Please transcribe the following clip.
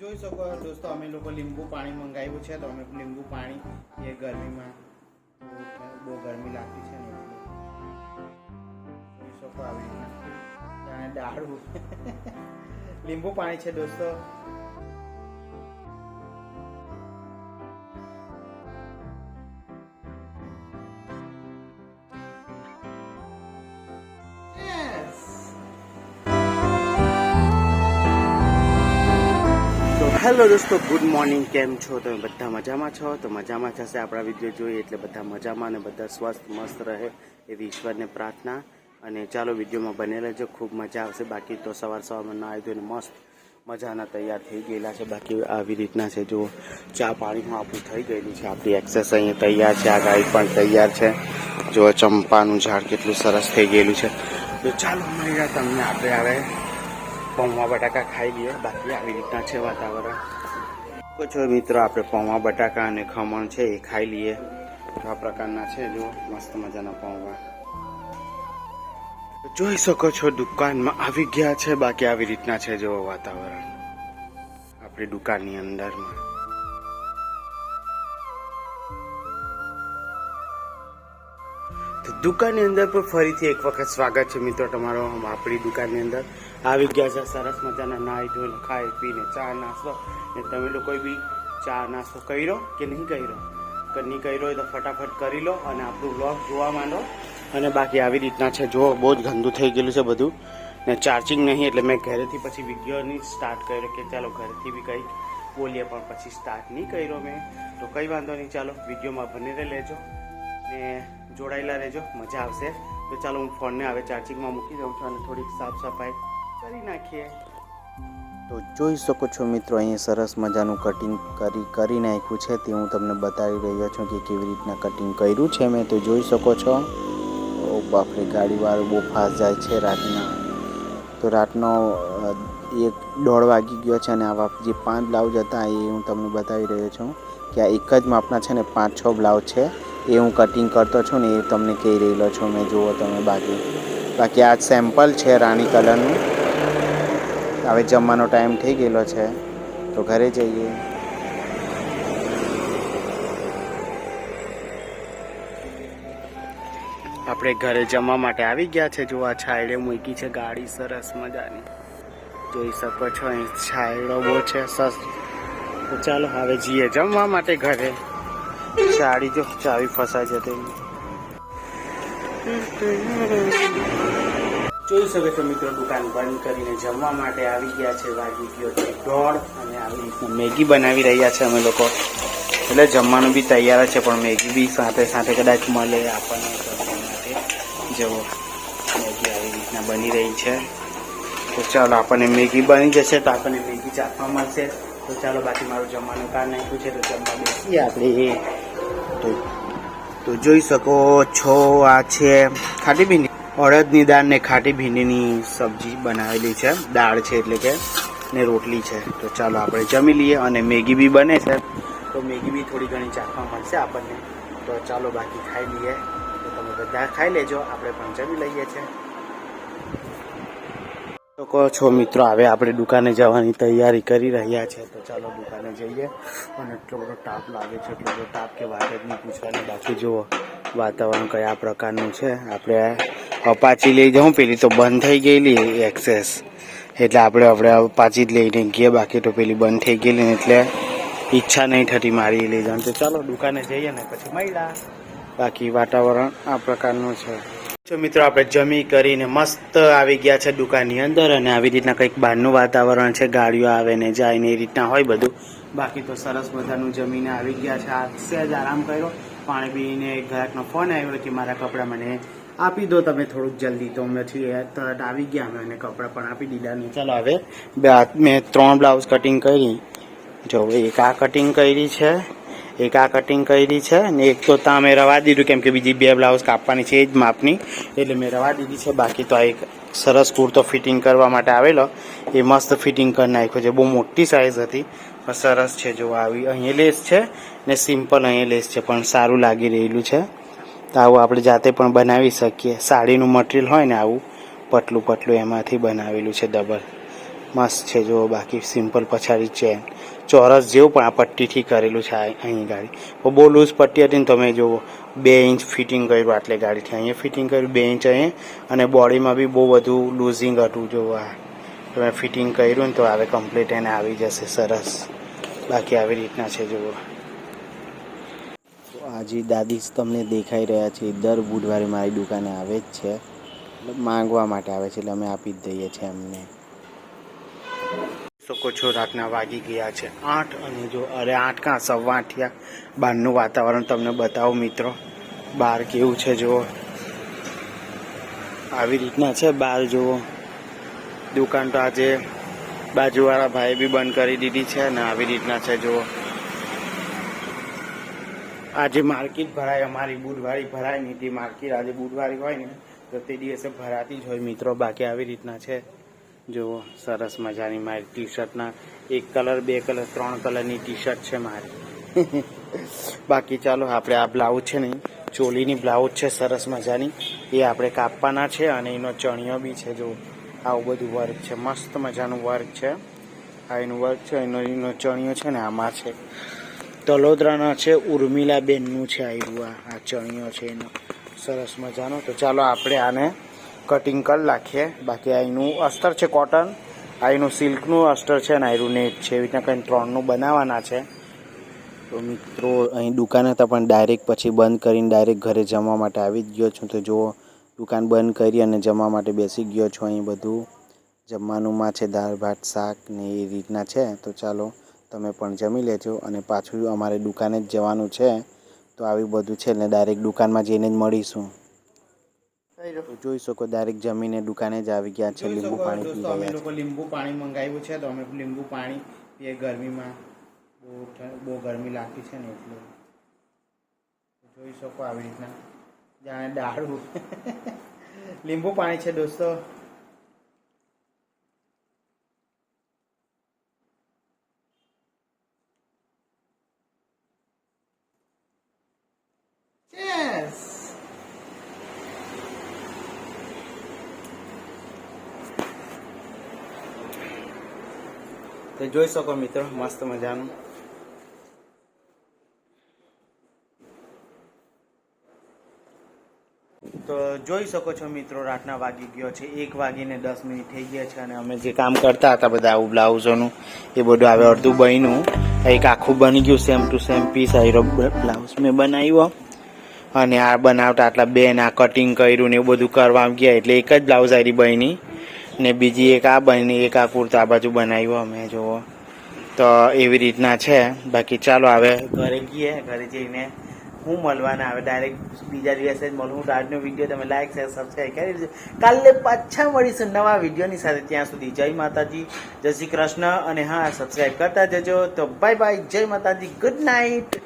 જોઈ શકો દોસ્તો, અમે લોકો લીંબુ પાણી મંગાવ્યું છે, તો અમે લીંબુ પાણી એ ગરમીમાં બહુ ગરમી લાગતી છે ને જોઈ શકો આવી રીતના. દાળું લીંબુ પાણી છે દોસ્તો. હેલો દોસ્તો, ગુડ મોર્નિંગ, કેમ છો? તમે બધા મજામાં છો? તો મજામાં થશે આપણા વીડિયો જોઈએ એટલે બધા મજામાં અને બધા સ્વસ્થ, મસ્ત રહે એવી ઈશ્વરને પ્રાર્થના. અને ચાલો વિડીયોમાં બને રહેજો ખૂબ મજા આવશે. બાકી તો સવાર સવારમાં ના આવી મસ્ત મજાના તૈયાર થઈ ગયેલા છે. બાકી આવી રીતના છે. જો ચા પાણીમાં આપણું થઈ ગયેલું છે. આપણી એક્સેસ અહીંયા તૈયાર છે. આ ગાડી પણ તૈયાર છે. જો ચંપાનું ઝાડ કેટલું સરસ થઈ ગયેલું છે. તો ચાલો મળી રહ્યા તમને આપણે હવે પૌવા બટાકા ખાઈ લઈએ બાકી આવી રીતના છે વાતાવરણ. છો મિત્રો, આપણે પૌવા, બટાકા અને ખમણ છે એ ખાઈ લઈએ. આ પ્રકારના છે જો, મસ્ત મજાના પૌવા. જોઈ શકો છો, દુકાનમાં આવી ગયા છે. બાકી આવી રીતના છે જો વાતાવરણ. આપણી દુકાનની અંદરમાં. દુકાનની અંદર પણ ફરીથી એક વખત સ્વાગત છે મિત્રો તમારો આપણી દુકાનની અંદર. આવી ગયા છે, સરસ મજાના નાહી ધોઈને ખાઈ પીને ચા નાસ્તો. ને તમે લોકો બી ચા નાસ્તો કર્યો કે નહીં કર્યો? કે નહીં કર્યો હોય તો ફટાફટ કરી લો અને આપણું બ્લોગ જોવા માંડો. અને બાકી આવી રીતના છે જો બહુ જ ગંદુ થઈ ગયેલું છે બધું. ને ચાર્જિંગ નહીં, એટલે મેં ઘરેથી પછી વિડીયોની સ્ટાર્ટ કર્યો કે ચાલો ઘરેથી બી કંઈક બોલીએ, પણ પછી સ્ટાર્ટ નહીં કર્યો મેં. તો કંઈ વાંધો નહીં, ચાલો વિડીયોમાં બને લેજો ને જોડાયેલા રહેજો, મજા આવશે. તો ચાલો હું ફોનને હવે ચાર્જિંગમાં મૂકી દઉં છું અને થોડીક સાફ સફાઈ કરી નાખીએ. તો જોઈ શકો છો મિત્રો અહીં સરસ મજાનું કટિંગ કરી કરી નાખ્યું છે. તે હું તમને બતાવી રહ્યો છું કે કેવી રીતના કટિંગ કર્યું છે. મેં તો જોઈ શકો છો. ઓ બાપરે, ગાડીવાળો બહુ ફાસ્ટ જાય છે રાતના. તો રાતનો એક દોઢ વાગી ગયો છે અને આવા જે પાંચ બ્લાઉઝ હતા એ હું તમને બતાવી રહ્યો છું કે આ એક જ માપના છે ને પાંચ છ બ્લાઉઝ છે. એ હું કટિંગ કરતો છું ને એ તમને કહી રહેલો છું. મેં જુઓ તમે બાકી બાકી આ સેમ્પલ છે રાણી કલરનું. હવે જમવાનો ટાઈમ થઈ ગયેલો છે. તો ઘરે જઈએ. આપણે ઘરે જમવા માટે આવી ગયા છે. જો આ છાયડે મૂકી છે ગાડી, સરસ મજાની. જોઈ શકો છો, અહીં છાયડો બહુ છે સસ ચાલો, હવે જઈએ જમવા માટે ઘરે. સાડી જો ચાવી ફસાઈ જતી જોઈ શકો છો મિત્રો, દુકાન બંધ કરીને જમવા માટે આવી ગયા છે, વાગી ગયો છે દોઢ અને આવી રીતના મેગી બનાવી રહ્યા છે અમે લોકો. એટલે જમવાનું બી તૈયાર છે, પણ મેગી બી સાથે સાથે કદાચ મળે આપણને માટે. જવો મેગી આવી રીતના બની રહી છે. તો ચાલો, આપણને મેગી બની જશે તો આપણને મેગી ચાખવા મળશે. તો ચાલો, બાકી મારું જમવાનું કાર નાખ્યું છે, તો જમવા બેસીએ આપણે. તો તો જોઈ શકો છો આ છે ખાટી ભીંડી અડદની દાળ ને ખાટી ભીંડીની સબ્જી બનાવેલી છે. દાળ છે એટલે કે ને રોટલી છે. તો ચાલો આપણે જમી લઈએ અને મેગી બી બને છે. તો મેગી બી થોડી ઘણી ચાખવા મળશે આપણને. તો ચાલો બાકી ખાઈ લઈએ. તો તમે બધા ખાઈ લેજો. આપણે પણ જમી લઈએ છીએ. કહો છો મિત્રો, હવે આપણે દુકાને જવાની તૈયારી કરી રહ્યા છે, તો ચાલો દુકાને જઈએ. અને એટલો બધો તાપ લાગે છે, એટલો બધો તાપ કે વાત જ નહીં પૂછવાની. બાકી જુઓ, વાતાવરણ કયા પ્રકારનું છે. આપણે અપાચી લઈ જાઉં, પેલી તો બંધ થઈ ગયેલી, એક્સેસ. એટલે આપણે આપણે અપાચી જ લઈને ગયા, બાકી તો પેલી બંધ થઈ ગયેલી એટલે ઈચ્છા નહીં થતી મારી લઈ જવાનું. તો ચાલો દુકાને જઈએ ને પછી મળ્યા બાકી વાતાવરણ આ પ્રકારનું છે. જો મિત્રો, આપણે જમી કરીને મસ્ત આવી ગયા છે દુકાનની અંદર અને આવી રીતના કંઈક બહારનું વાતાવરણ છે, ગાડીઓ આવે ને જાય ને એ રીતના હોય બધું. બાકી તો સરસ મજાનું જમીને આવી ગયા છે. આ સહેજ આરામ કર્યો. પાણી પીને એક ગ્રાહકનો ફોન આવ્યો કે મારા કપડાં મને આપી દો, તમે થોડુંક જલ્દી તો પછી તરત આવી ગયા. અમે અને કપડાં પણ આપી દીધા ને ચાલો હવે બે મેં ત્રણ બ્લાઉઝ કટિંગ કરી. જો એક આ કટિંગ કરી છે. એક આ કટિંગ કરી છે ને એક તો ત્યાં મેં રવા દીધું, કેમ કે બીજી બે બ્લાઉઝ કાપવાની છે એ જ માપની. એટલે મેં રવા દીધી છે. બાકી તો આ એક સરસ કુર્તો ફિટિંગ કરવા માટે આવેલો. એ મસ્ત ફિટિંગ કરી નાખ્યો છે. બહુ મોટી સાઇઝ હતી, પણ સરસ છે જો આવી. અહીંયા લેસ છે ને સિમ્પલ અહીંયા લેસ છે, પણ સારું લાગી રહેલું છે. તો આવું આપણે જાતે પણ બનાવી શકીએ. સાડીનું મટીરિયલ હોય ને આવું પટલું પટલું એમાંથી બનાવેલું છે ડબલ મસ્ત છે જો બાકી સિમ્પલ પછાડી ચેન ચોરસ જેવું પણ આ પટ્ટીથી કરેલું છે અહીં ગાડી. બહુ લૂઝ પટ્ટી હતી ને તમે જુઓ, બે ઇંચ ફિટિંગ કર્યું આટલે ગાડીથી. અહીંયા ફિટિંગ કર્યું બે ઇંચ અહીંયા, અને બોડીમાં બી બહુ બધું લૂઝિંગ હતું જો આ. તમે ફિટિંગ કર્યું ને તો હવે કમ્પ્લીટ એને આવી જશે, સરસ. બાકી આવી રીતના છે, જુઓ. આજે દાદી તમને દેખાઈ રહ્યા છે, દર બુધવારે મારી દુકાને આવે જ છે. માંગવા માટે આવે છે, એટલે અમે આપી જ દઈએ છીએ એમને. શકો છો રાતના વાગી ગયા છે. આઠ અને જો અરે આઠ કાં, સવા આઠ બહારનું વાતાવરણ તમને બતાવો મિત્રો. બહાર કેવું છે જુઓ. આવી રીતના છે બહાર જુઓ. દુકાન તો આજે બાજુવાળા ભાઈ બી બંધ કરી દીધી છે અને આવી રીતના છે જુઓ. આજે માર્કેટ ભરાય, અમારી બુધવારી ભરાય નહીં. તે માર્કેટ આજે બુધવારી હોય ને, તો તે દિવસે ભરાતી જ હોય મિત્રો. બાકી આવી રીતના છે. જુઓ, સરસ મજાની મારી ટી શર્ટના એક કલર, બે કલર, ત્રણ કલરની ટી શર્ટ છે મારી. બાકી ચાલો, આપણે આ બ્લાઉઝ છે ને, ચોલીની બ્લાઉઝ છે, સરસ મજાની. એ આપણે કાપવાના છે અને એનો ચણિયો બી છે જો આવું બધું વર્ક છે, મસ્ત મજાનું વર્ક છે. આ એનું વર્ક છે, એનો એનો ચણિયો છે ને, આમાં છે. તલોદરાના છે ઉર્મિલા બેનનું છે આયરું આ આ ચણિયો છે એનો. સરસ મજાનો. તો ચાલો, આપણે આને કટિંગ કરી નાખીએ. બાકી અહીંનું અસ્તર છે કોટન અહીંનું સિલ્કનું અસ્તર છે ને આયરું નેટ છે. એવી રીતના કંઈ ત્રણનું બનાવવાના છે. તો મિત્રો, અહીં દુકાન હતા પણ ડાયરેક્ટ પછી બંધ કરીને ડાયરેક્ટ ઘરે જમવા માટે આવી જ ગયો છું. તો જુઓ, દુકાન બંધ કરી અને જમવા માટે બેસી ગયો છું અહીં બધું. જમવાનુંમાં છે દાળ, ભાત, શાક ને એ રીતના છે. તો ચાલો, તમે પણ જમી લેજો અને પાછું અમારે દુકાને જ જવાનું છે. તો આવી બધું છે ને ડાયરેક્ટ દુકાનમાં જઈને જ મળીશું. જોઈ શકો ડાયરેક્ટ જમીને દુકાને જ આવી ગયા છે લીંબુ પાણી પી અમે લોકો લીંબુ પાણી મંગાવ્યું છે તો અમે લીંબુ પાણી પીએ ગરમીમાં બહુ બહુ ગરમી લાગતી છે ને એટલે. જોઈ શકો આવી રીતના. જાણે દારૂ. લીંબુ પાણી છે દોસ્તો. તો જોઈ શકો મિત્રો, મસ્ત મજાનું. તો જોઈ શકો છો મિત્રો, રાતના વાગી ગયો છે, એક વાગીને દસ મિનિટ થઈ ગયા છે અને અમે જે કામ કરતા હતા બધા આવું બ્લાઉઝોનું, એ બધું હવે અડધું બન્યું. એક આખું બની ગયું સેમ ટુ સેમ પીસ આયરો બ્લાઉઝ મેં બનાવ્યો. અને આ બનાવતા આટલા બેન આ કટિંગ કર્યું ને એવું બધું કરવા ગયા, એટલે એક જ બ્લાઉઝ આરી બની. ને બીજી એક આ બની, એક આ કુર્તા આ બાજુ બનાવ્યો અમે, જુઓ. તો એવી રીતના છે. બાકી ચાલો હવે ઘરે ગઈએ ઘરે જઈને હું મળવાના આવે. ડાયરેક્ટ બીજા દિવસે જ મળું. આજનો વીડિયો તમે લાઈક શેર સબસ્ક્રાઈબ કરી દેજો. કાલે પાછા મળીશું નવા વિડીયોની સાથે. ત્યાં સુધી જય માતાજી, જય શ્રી કૃષ્ણ. અને હા સબસ્ક્રાઈબ કરતા જજો. તો બાય બાય જય માતાજી. Good night